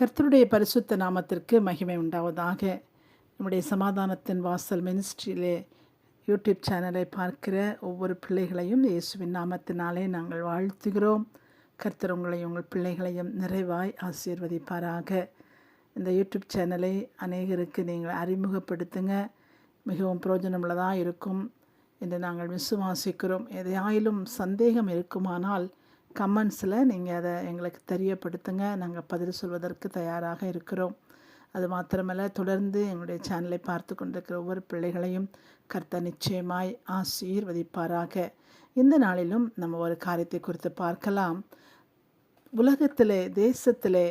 கர்த்தருடைய பரிசுத்த நாமத்திற்கு மகிமை உண்டாவதாக. நம்முடைய சமாதானத்தின் வாசல் மினிஸ்ட்ரியிலே யூடியூப் சேனலை பார்க்கிற ஒவ்வொரு பிள்ளைகளையும் இயேசுவின் நாமத்தினாலே நாங்கள் வாழ்த்துகிறோம். கர்த்தர் உங்களை உங்கள் பிள்ளைகளையும் நிறைவாய் ஆசீர்வதிப்பாராக. இந்த யூடியூப் சேனலை அநேகருக்கு நீங்கள் அறிமுகப்படுத்துங்க. மிகவும் பிரயோஜனமுள்ளதாக இருக்கும். என்று நாங்கள் விசுவாசிக்கிறோம். எதையாயிலும் சந்தேகம் இருக்குமானால் கமெண்ட்ஸில் நீங்கள் அதை எங்களுக்கு தெரியப்படுத்துங்க. நாங்கள் பதில் சொல்வதற்கு தயாராக இருக்கிறோம். அது மாத்திரமல்ல தொடர்ந்து எங்களுடைய சேனலை பார்த்து கொண்டிருக்கிற ஒவ்வொரு பிள்ளைகளையும் கர்த்த நிச்சயமாய் ஆசீர்வதிப்பாராக. இந்த நாளிலும் நம்ம ஒரு காரியத்தை குறித்து பார்க்கலாம். உலகத்திலே தேசத்திலே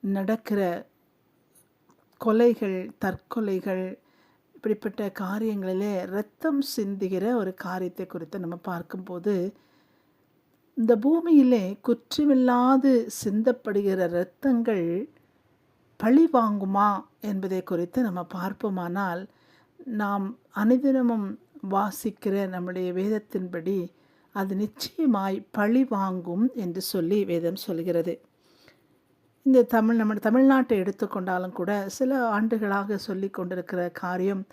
நடக்கிற கொலைகள் தற்கொலைகள் இப்படிப்பட்ட காரியங்களிலே ரத்தம் சிந்துகிற ஒரு காரியத்தை குறித்து நம்ம பார்க்கும்போது இந்த பூமியிலே குற்றமில்லாது சிந்தப்படுகிற இரத்தங்கள் பழி வாங்குமா என்பதை குறித்து நம்ம பார்ப்போமானால் நாம் அனுதினமும் வாசிக்கிற நம்முடைய வேதத்தின்படி அது நிச்சயமாய் பழி வாங்கும் என்று சொல்லி வேதம் சொல்கிறது. இந்த தமிழ் நம்ம தமிழ்நாட்டை எடுத்துக்கொண்டாலும் கூட சில ஆண்டுகளாக சொல்லி கொண்டிருக்கிற காரியம்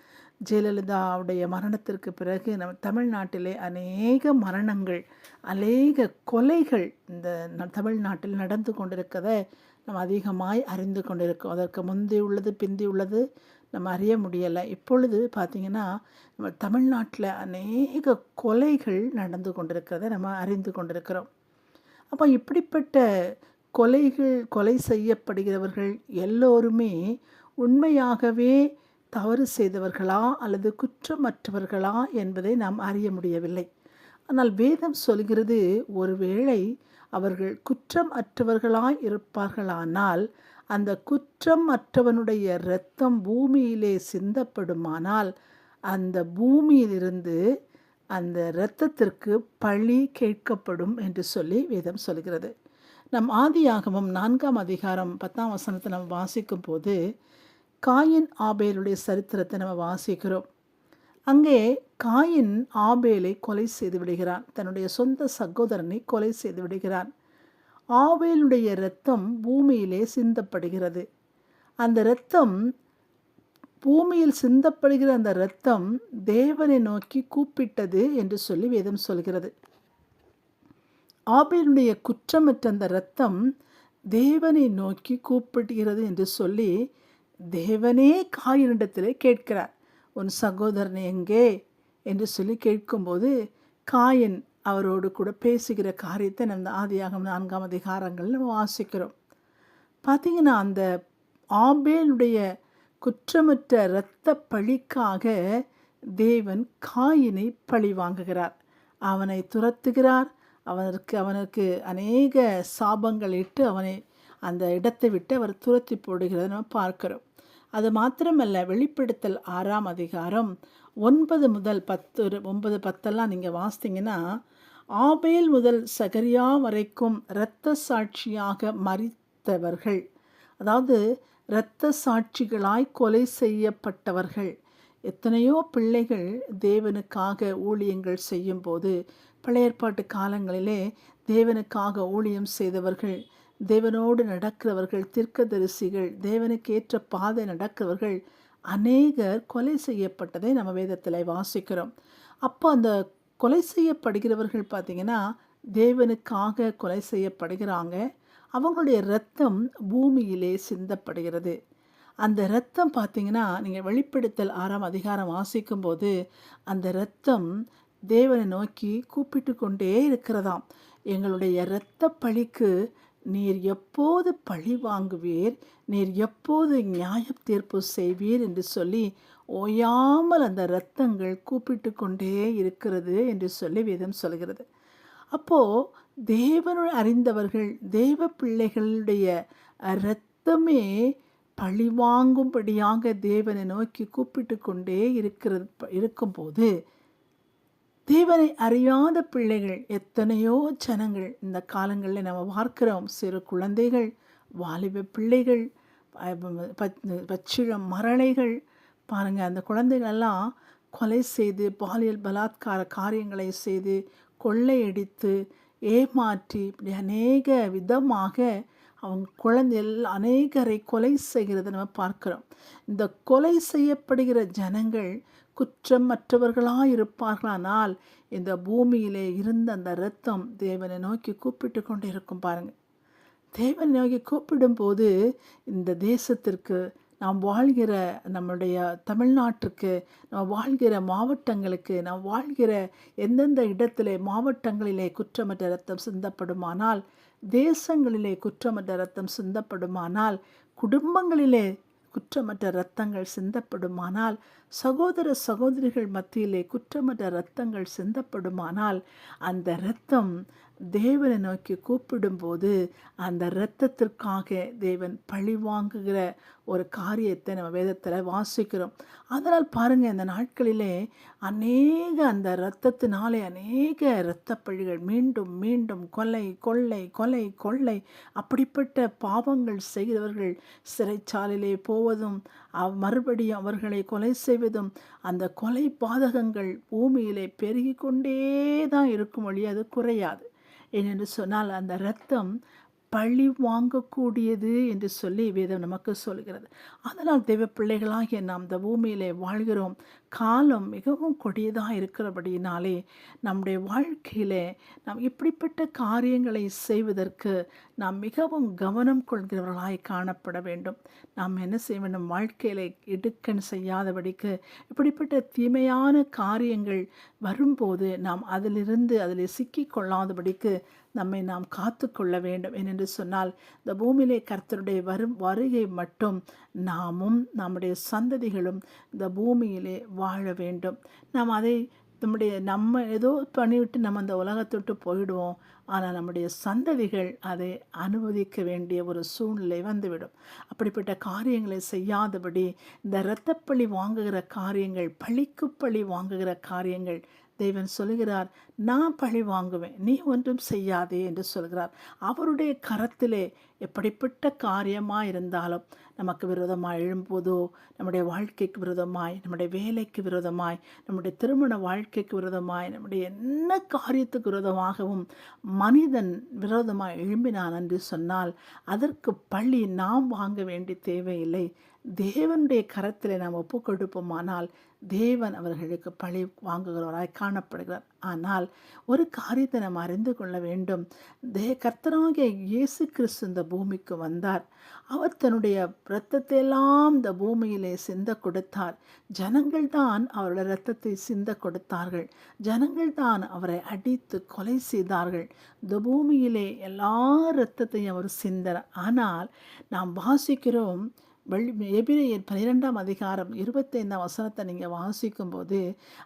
ஜெயலலிதாவுடைய மரணத்திற்கு பிறகு நம்ம தமிழ்நாட்டிலே அநேக மரணங்கள் அநேக கொலைகள் இந்த தமிழ்நாட்டில் நடந்து கொண்டிருக்கிறத நம்ம அதிகமாய் அறிந்து கொண்டிருக்கோம். அதற்கு முந்தி உள்ளது பிந்தி உள்ளது நம்ம அறிய முடியலை. இப்பொழுது பார்த்திங்கன்னா நம்ம தமிழ்நாட்டில் அநேக கொலைகள் நடந்து கொண்டிருக்கிறத நம்ம அறிந்து கொண்டிருக்கிறோம். அப்போ இப்படிப்பட்ட கொலைகள் கொலை செய்யப்படுகிறவர்கள் எல்லோருமே உண்மையாகவே தவறு செய்தவர்களா அல்லது குற்றமற்றவர்களா என்பதை நாம் அறிய முடியவில்லை. ஆனால் வேதம் சொல்கிறது ஒருவேளை அவர்கள் குற்றம் அற்றவர்களாய் இருப்பார்களானால் அந்த குற்றம் அற்றவனுடைய இரத்தம் பூமியிலே சிந்தப்படுமானால் அந்த பூமியிலிருந்து அந்த இரத்தத்திற்கு பழி கேட்கப்படும் என்று சொல்லி வேதம் சொல்கிறது. நம் ஆதியாகமும் நான்காம் அதிகாரம் பத்தாம் வசனத்தை நாம் வாசிக்கும் போது காயின் ஆபேலுடைய சரித்திரத்தை நம்ம வாசிக்கிறோம். அங்கே காயின் ஆபேலை கொலை செய்து விடுகிறான். தன்னுடைய சொந்த சகோதரனை கொலை செய்து விடுகிறான். ஆபேலுடைய இரத்தம் பூமியிலே சிந்தப்படுகிறது. அந்த இரத்தம் பூமியில் சிந்தப்படுகிற அந்த இரத்தம் தேவனை நோக்கி கூப்பிட்டது என்று சொல்லி வேதம் சொல்கிறது. ஆபேலுடைய குற்றமற்ற அந்த இரத்தம் தேவனை நோக்கி கூப்பிடுகிறது என்று சொல்லி தேவனே காயினிடத்திலே கேட்கிறார். உன் சகோதரன் எங்கே? என்று சொல்லி கேட்கும்போது காயன் அவரோடு கூட பேசுகிற காரியத்தை நம்ம ஆதியாகம் நான்காம் அதிகாரங்கள் நம்ம வாசிக்கிறோம். பார்த்திங்கன்னா அந்த ஆபேலுடைய குற்றமற்ற இரத்த பழிக்காக தேவன் காயினை பழி வாங்குகிறார். அவனை துரத்துகிறார். அவனுக்கு அவனுக்கு அநேக சாபங்கள் இட்டு அவனை அந்த இடத்தை விட்டு அவர் துரத்தி போடுகிறத நம்ம பார்க்கிறோம். அது மாத்திரமல்ல வெளிப்படுத்தல் ஆறாம் அதிகாரம் ஒன்பது முதல் பத்து ஒன்பது பத்தெல்லாம் நீங்கள் வாசித்தீங்கன்னா ஆபேல் முதல் சகரியா வரைக்கும் இரத்த சாட்சியாக மறித்தவர்கள் அதாவது இரத்த சாட்சிகளாய் கொலை செய்யப்பட்டவர்கள் எத்தனையோ பிள்ளைகள் தேவனுக்காக ஊழியங்கள் செய்யும்போது பழைய ஏற்பாட்டு காலங்களிலே தேவனுக்காக ஊழியம் செய்தவர்கள் தேவனோடு நடக்கிறவர்கள் தீர்க்கதரிசிகள் தேவனுக்கு ஏற்ற பாதை நடக்கிறவர்கள் அநேகர் கொலை செய்யப்பட்டதை நம்ம வேதத்தில் வாசிக்கிறோம். அப்போ அந்த கொலை செய்யப்படுகிறவர்கள் பார்த்திங்கன்னா தேவனுக்காக கொலை செய்யப்படுகிறாங்க. அவங்களுடைய ரத்தம் பூமியிலே சிந்தப்படுகிறது. அந்த ரத்தம் பார்த்திங்கன்னா நீங்கள் வெளிப்படுத்தல் ஆறாம் அதிகாரம் வாசிக்கும்போது அந்த ரத்தம் தேவனை நோக்கி கூப்பிட்டு கொண்டே இருக்கிறதாம். எங்களுடைய இரத்த பழிக்கு நீர் எப்போது பழி வாங்குவீர்? நீர் எப்போது நியாய தீர்ப்பு செய்வீர்? என்று சொல்லி ஓயாமல் அந்த இரத்தங்கள் கூப்பிட்டு கொண்டே இருக்கிறது என்று சொல்லி வேதம் சொல்கிறது. அப்போது தேவனுள் அறிந்தவர்கள் தேவ பிள்ளைகளுடைய இரத்தமே பழி வாங்கும்படியாக தேவனை நோக்கி கூப்பிட்டு கொண்டே இருக்கிறது இருக்கும்போது தேவனை அறியாத பிள்ளைகள் எத்தனையோ ஜனங்கள் இந்த காலங்களில் நம்ம பார்க்கிறோம். சிறு குழந்தைகள் வாலிப பிள்ளைகள் பச்சிழம் மரளைகள். பாருங்கள் அந்த குழந்தைகளெல்லாம் கொலை செய்து பாலியல் பலாத்கார காரியங்களை செய்து கொள்ளையடித்து ஏமாற்றி இப்படி அநேக விதமாக அவங்க குழந்தைகள் அநேகரை கொலை செய்கிறத நம்ம பார்க்கிறோம். இந்த கொலை செய்யப்படுகிற ஜனங்கள் குற்றம் மற்றவர்களாக இருப்பார்களானால் இந்த பூமியிலே இருந்த அந்த இரத்தம் தேவனை நோக்கி கூப்பிட்டு கொண்டு இருக்கும் பாருங்கள் தேவனை நோக்கி கூப்பிடும்போது இந்த தேசத்திற்கு நாம் வாழ்கிற நம்முடைய தமிழ்நாட்டிற்கு நாம் வாழ்கிற மாவட்டங்களுக்கு நாம் வாழ்கிற எந்தெந்த இடத்திலே மாவட்டங்களிலே குற்றமற்ற ரத்தம் சிந்தப்படுமானால் தேசங்களிலே குற்றமற்ற ரத்தம் சிந்தப்படுமானால் குடும்பங்களிலே குற்றமற்ற இரத்தங்கள் சிந்தப்படுமானால் சகோதர சகோதரிகள் மத்தியிலே குற்றமற்ற இரத்தங்கள் சிந்தப்படுமானால் அந்த இரத்தம் தேவனை நோக்கி கூப்பிடும்போது அந்த இரத்தத்திற்காக தேவன் பழி வாங்குகிற ஒரு காரியத்தை நம்ம வேதத்தில் வாசிக்கிறோம். அதனால் பாருங்கள் இந்த நாட்களிலே அநேக அந்த இரத்தத்தினாலே அநேக இரத்தப்பழிகள் மீண்டும் மீண்டும் கொலை கொள்ளை கொலை கொள்ளை அப்படிப்பட்ட பாவங்கள் செய்கிறவர்கள் சிறைச்சாலையிலே போவதும் அவ் மறுபடியும் அவர்களை கொலை செய்வதும் அந்த கொலை பாதகங்கள் பூமியிலே பெருகி கொண்டே தான் இருக்கும் வழி அது குறையாது. ஏனென்று சொன்னால் அந்த இரத்தம் பழி வாங்கக்கூடியது என்று சொல்லி வேதம் நமக்கு சொல்கிறது. அதனால் தெய்வ பிள்ளைகளாகிய நாம் இந்த பூமியிலே வாழ்கிறோம். காலம் மிகவும் கொடியதாக இருக்கிறபடியினாலே நம்முடைய வாழ்க்கையில் நாம் இப்படிப்பட்ட காரியங்களை செய்வதற்கு நாம் மிகவும் கவனம் கொள்கிறவர்களாய் காணப்பட வேண்டும். நாம் என்ன செய்ய வேண்டும் வாழ்க்கையில் இடுக்கண் செய்யாதபடிக்கு இப்படிப்பட்ட தீமையான காரியங்கள் வரும்போது நாம் அதிலிருந்து அதில் சிக்கி கொள்ளாதபடிக்கு நம்மை நாம் காத்து கொள்ள வேண்டும். ஏனென்று சொன்னால் இந்த பூமியிலே கர்த்தருடைய வரும் வருகை மட்டும் நாமும் நம்முடைய சந்ததிகளும் இந்த பூமியிலே வாழ வேண்டும். நாம் அதை நம்முடைய நம்ம ஏதோ பண்ணிவிட்டு நம்ம அந்த உலகத்தொட்டு போயிடுவோம். ஆனால் நம்முடைய சந்ததிகள் அதை அனுமதிக்க வேண்டிய ஒரு சூழ்நிலை வந்துவிடும். அப்படிப்பட்ட காரியங்களை செய்யாதபடி இந்த இரத்தப்பழி வாங்குகிற காரியங்கள் பழிக்கு பழி வாங்குகிற காரியங்கள் தேவன் சொல்கிறார் நான் பழி வாங்குவேன் நீ ஒன்றும் செய்யாதே என்று சொல்கிறார். அவருடைய கரத்திலே எப்படிப்பட்ட காரியமாக இருந்தாலும் நமக்கு விரோதமாக எழும்போதோ நம்முடைய வாழ்க்கைக்கு விரோதமாய் நம்முடைய வேலைக்கு விரோதமாய் நம்முடைய திருமண வாழ்க்கைக்கு விரோதமாய் நம்முடைய என்ன காரியத்துக்கு விரோதமாகவும் மனிதன் விரோதமாக எழும்பினான் என்று சொன்னால் அதற்கு பள்ளி நாம் வாங்க வேண்டிய தேவையில்லை. தேவனுடைய கரத்தில் நாம் ஒப்பு கொடுப்போமானால் தேவன் அவர்களுக்கு பழி வாங்குகிறவராய் காணப்படுகிறார். ஆனால் ஒரு காரியத்தை நாம் அறிந்து கொள்ள வேண்டும். தே கர்த்தராகிய இயேசு கிறிஸ்து இந்த பூமிக்கு வந்தார். அவர் தன்னுடைய இரத்தத்தை எல்லாம் இந்த பூமியிலே சிந்த கொடுத்தார். ஜனங்கள் தான் அவருடைய இரத்தத்தை சிந்த கொடுத்தார்கள். ஜனங்கள் தான் அவரை அடித்து கொலை செய்தார்கள். இந்த பூமியிலே எல்லா இரத்தத்தையும் அவர் சிந்தர். ஆனால் நாம் வாசிக்கிறோம் வெள்ளி எபிரேயர் பன்னிரெண்டாம் அதிகாரம் இருபத்தைந்தாம் வசனத்தை நீங்கள் வாசிக்கும்போது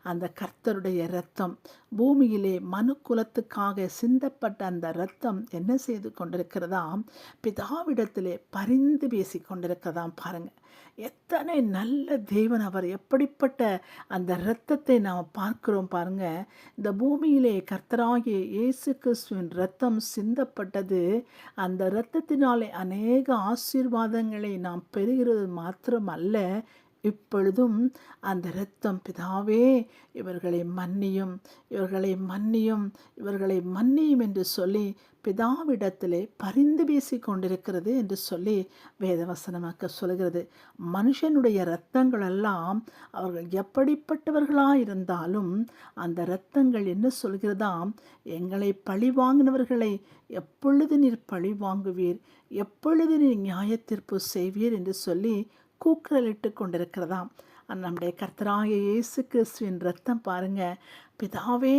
அந்த கர்த்தருடைய இரத்தம் பூமியிலே மனு குலத்துக்காக சிந்தப்பட்ட அந்த இரத்தம் என்ன செய்து கொண்டிருக்கிறதாம்? பிதாவிடத்திலே பரிந்து பேசி கொண்டிருக்கிறதாம் பாருங்கள் எத்தனை நல்ல தேவன் அவர் எப்படிப்பட்ட அந்த இரத்தத்தை நாம் பார்க்கிறோம் பாருங்க. இந்த பூமியிலே கர்த்தராகிய இயேசு கிறிஸ்துவின் இரத்தம் சிந்தப்பட்டது. அந்த இரத்தத்தினாலே அநேக ஆசீர்வாதங்களை நாம் பெறுகிறது மாத்திரம் அல்ல இப்பொழுதும் அந்த இரத்தம் பிதாவே இவர்களை மன்னியும் இவர்களை மன்னியும் இவர்களை மன்னியும் என்று சொல்லி பிதாவிடத்திலே பரிந்து வீசி கொண்டிருக்கிறது என்று சொல்லி வேதவசனமாக்க சொல்கிறது மனுஷனுடைய இரத்தங்களெல்லாம் அவர்கள் எப்படிப்பட்டவர்களாக இருந்தாலும் அந்த இரத்தங்கள் என்ன சொல்கிறதாம் எங்களை பழி வாங்கினவர்களை எப்பொழுது நீர் பழி வாங்குவீர்? எப்பொழுது நீர் நியாயத்தீர்ப்பு செய்வீர்? என்று சொல்லி கூக்குரலிட்டு கொண்டிருக்கிறதாம். நம்முடைய கர்த்தராய இயேசு கிறிஸ்துவின் ரத்தம் பாருங்க. பிதாவே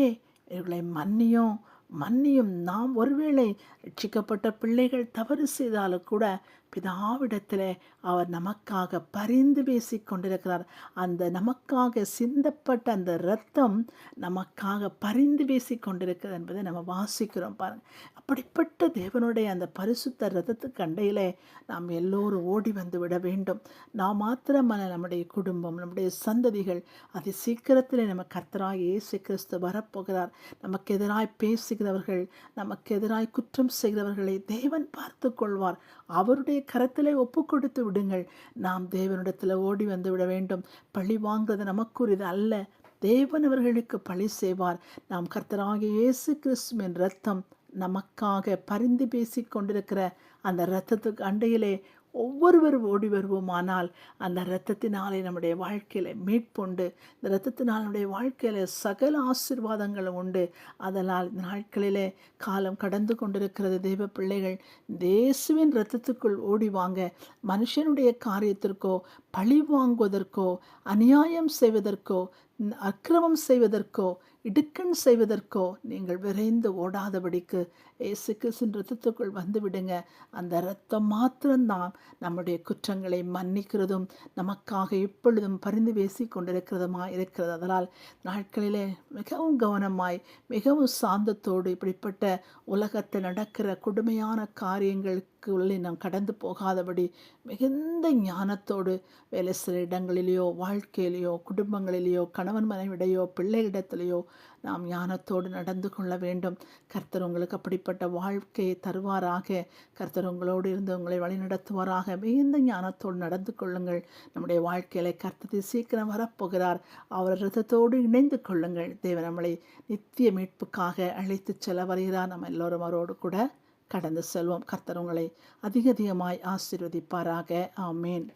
இவர்களை மன்னியும் மன்னியும். நாம் ஒருவேளை ரட்சிக்கப்பட்ட பிள்ளைகள் தவறு செய்தாலும் கூட பிதாவிடத்தில் அவர் நமக்காக பரிந்து பேசி கொண்டிருக்கிறார். அந்த நமக்காக சிந்தப்பட்ட அந்த இரத்தம் நமக்காக பரிந்து பேசி கொண்டிருக்கிறது என்பதை நம்ம வாசிக்கிறோம் பாருங்கள் அப்படிப்பட்ட தேவனுடைய அந்த பரிசுத்த ரத்தத்துக்கு அண்டையிலே நாம் எல்லோரும் ஓடி வந்து விட வேண்டும். நாம் மாத்திரமல்ல நம்முடைய குடும்பம் நம்முடைய சந்ததிகள் அதை சீக்கிரத்தில் நம்ம கர்த்தராக இயேசு கிறிஸ்து வரப்போகிறார். நமக்கு எதிராய் பேசுகிறவர்கள் நமக்கு எதிராய் குற்றம் செய்கிறவர்களை தேவன் பார்த்து கொள்வார். அவருடைய கரத்திலே ஒப்பு கொடுத்து விடுங்கள். நாம் தேவனிடத்தில் ஓடி வந்து விட வேண்டும். பழி வாங்குறது நமக்குரியது அல்ல. தேவன் அவர்களுக்கு பழி செய்வார். நாம் கர்த்தராகிய இயேசு கிறிஸ்துவின் ரத்தம் நமக்காக பரிந்து பேசி கொண்டிருக்கிற அந்த இரத்தத்துக்கு அண்டையிலே ஒவ்வொருவரும் ஓடி வருவோமானால் அந்த இரத்தத்தினாலே நம்முடைய வாழ்க்கையில் மீட்புண்டு இந்த இரத்தத்தினால் நம்முடைய வாழ்க்கையில் சகல ஆசீர்வாதங்களும் உண்டு. அதனால் இந்த நாட்களிலே காலம் கடந்து கொண்டிருக்கிறது தெய்வ பிள்ளைகள் தேசுவின் இரத்தத்துக்குள் ஓடி வாங்க மனுஷனுடைய காரியத்திற்கோ பழி வாங்குவதற்கோ அநியாயம் செய்வதற்கோ அக்கிரமம் செய்வதற்கோ இடுக்கண் செய்வதற்கோ நீங்கள் விரைந்து ஓடாதபடிக்கு ஏசு கிறிஸ்தின் ரத்தத்துக்குள் வந்துவிடுங்க. அந்த இரத்தம் மாத்திரம்தான் நம்முடைய குற்றங்களை மன்னிக்கிறதும் நமக்காக எப்பொழுதும் பரிந்து பேசி கொண்டிருக்கிறதுமா இருக்கிறது. அதனால் நாட்களிலே மிகவும் கவனமாய் மிகவும் சாந்தத்தோடு இப்படிப்பட்ட உலகத்தில் நடக்கிற கொடுமையான காரியங்களுக்கு உள்ளே நாம் கடந்து போகாதபடி மிகுந்த ஞானத்தோடு வேலை சில இடங்களிலேயோ வாழ்க்கையிலேயோ குடும்பங்களிலேயோ கணவன் மனைவிடையோ பிள்ளைகளிடத்திலேயோ நாம் ஞானத்தோடு நடந்து கொள்ள வேண்டும். கர்த்தர் உங்களுக்கு அப்படிப்பட்ட வாழ்க்கையை தருவாராக. கர்த்தர் உங்களோடு இருந்து உங்களை வழிநடத்துவாராக. மிகுந்த ஞானத்தோடு நடந்து கொள்ளுங்கள். நம்முடைய வாழ்க்கையில கர்த்தத்தை சீக்கிரம் வரப்போகிறார். அவர் ரத்தத்தோடு இணைந்து கொள்ளுங்கள். தேவ நம்மளை நித்திய மீட்புக்காக அழைத்து செல்ல வருகிறார். நம்ம எல்லோரும் அவரோடு கூட கடந்து செல்வோம். கர்த்தர் உங்களை அதிக அதிகமாய் ஆசீர்வதிப்பாராக. ஆமேன்.